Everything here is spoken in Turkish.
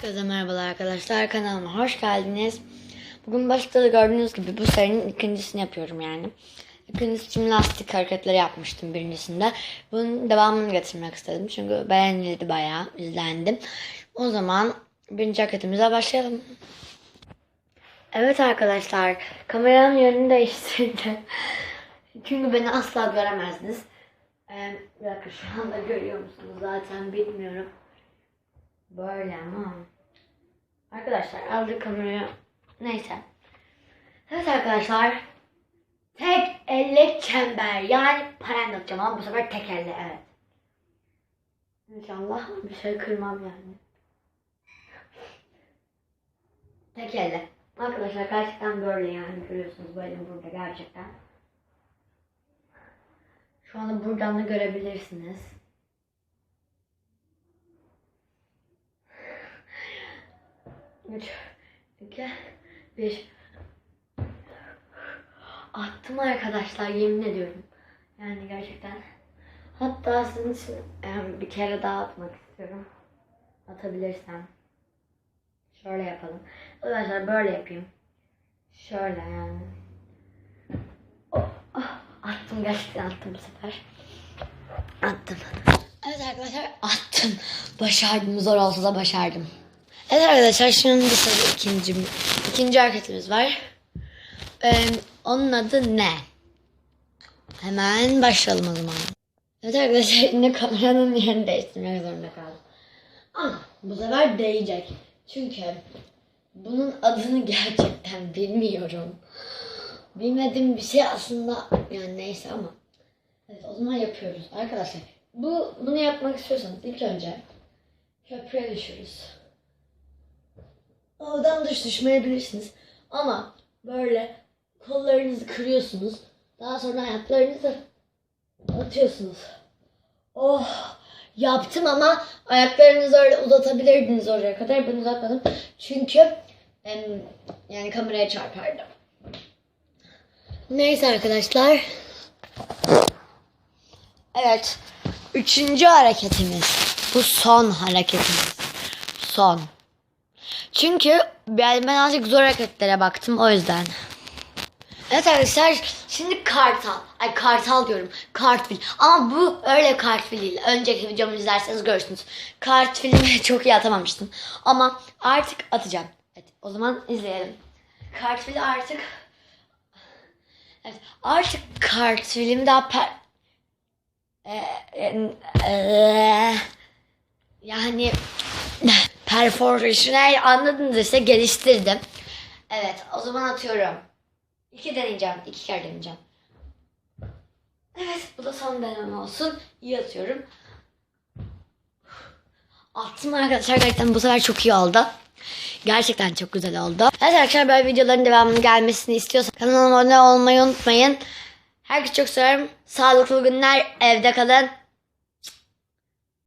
Herkese merhabalar arkadaşlar kanalıma hoş geldiniz. Bugün başta da gördüğünüz gibi bu serinin ikincisini yapıyorum yani. İkincisi jimnastik hareketleri yapmıştım birincisinde. Bunun devamını getirmek istedim çünkü beğenildi bayağı izlendim. O zaman birinci hareketimize başlayalım. Evet arkadaşlar kameranın yönünü değiştirdim. Çünkü beni asla göremezdiniz. Ee, bir dakika şu anda görüyor musunuz zaten bilmiyorum. Böyle ama. Arkadaşlar aldık kamerayı. Neyse. Evet arkadaşlar. Tek elle çember. Yani parayla atacağım ama bu sefer tek elle evet. İnşallah bir şey kırmam yani. Tek elle. Arkadaşlar gerçekten böyle yani görüyorsunuz böyle burada gerçekten. Şu anda buradan da görebilirsiniz. Üç, iki, bir. Attım arkadaşlar yemin ediyorum. Yani gerçekten. Hatta sizin için em, bir kere daha atmak istiyorum. Atabilirsem. Şöyle yapalım. Arkadaşlar böyle yapayım. Şöyle yani. Oh, ah, attım gerçekten attım bu sefer. Attım. Evet arkadaşlar attım. Başardım. Zor olsa da başardım. Evet arkadaşlar şimdi sırada ikinci, ikinci hareketimiz var. Ee, onun adı ne? Hemen başlayalım o zaman. Evet arkadaşlar yine kameranın yerini değiştirmek zorunda kaldım. Ama bu sefer değecek. Çünkü bunun adını gerçekten bilmiyorum. Bilmediğim bir şey aslında yani neyse ama. Evet o zaman yapıyoruz. Arkadaşlar bu bunu yapmak istiyorsanız ilk önce köprüye düşürüz. Oradan düş düşmeyebilirsiniz. Ama böyle kollarınızı kırıyorsunuz. Daha sonra ayaklarınızı atıyorsunuz. Oh yaptım ama ayaklarınızı öyle uzatabilirdiniz oraya kadar. Ben uzatmadım. Çünkü yani kameraya çarpardım. Neyse arkadaşlar. Evet. Üçüncü hareketimiz. Bu son hareketimiz. Son. Çünkü ben, ben azıcık zor hareketlere baktım o yüzden. Evet arkadaşlar şimdi kartal. Ay kartal diyorum. Kartfil. Ama bu öyle kartfil değil. Önceki videomu izlerseniz görürsünüz. Kartfilimi çok iyi atamamıştım. Ama artık atacağım. Evet o zaman izleyelim. Kartfil artık Evet artık kartfilim daha per... Ee, e, e, yani performasyonel anladınız işte geliştirdim. Evet o zaman atıyorum. İki deneyeceğim. iki kere deneyeceğim. Evet bu da son deneme olsun. İyi atıyorum. Attım arkadaşlar gerçekten bu sefer çok iyi oldu. Gerçekten çok güzel oldu. Evet arkadaşlar böyle videoların devamının gelmesini istiyorsanız kanalıma abone olmayı unutmayın. Herkese çok seviyorum. Sağlıklı günler. Evde kalın.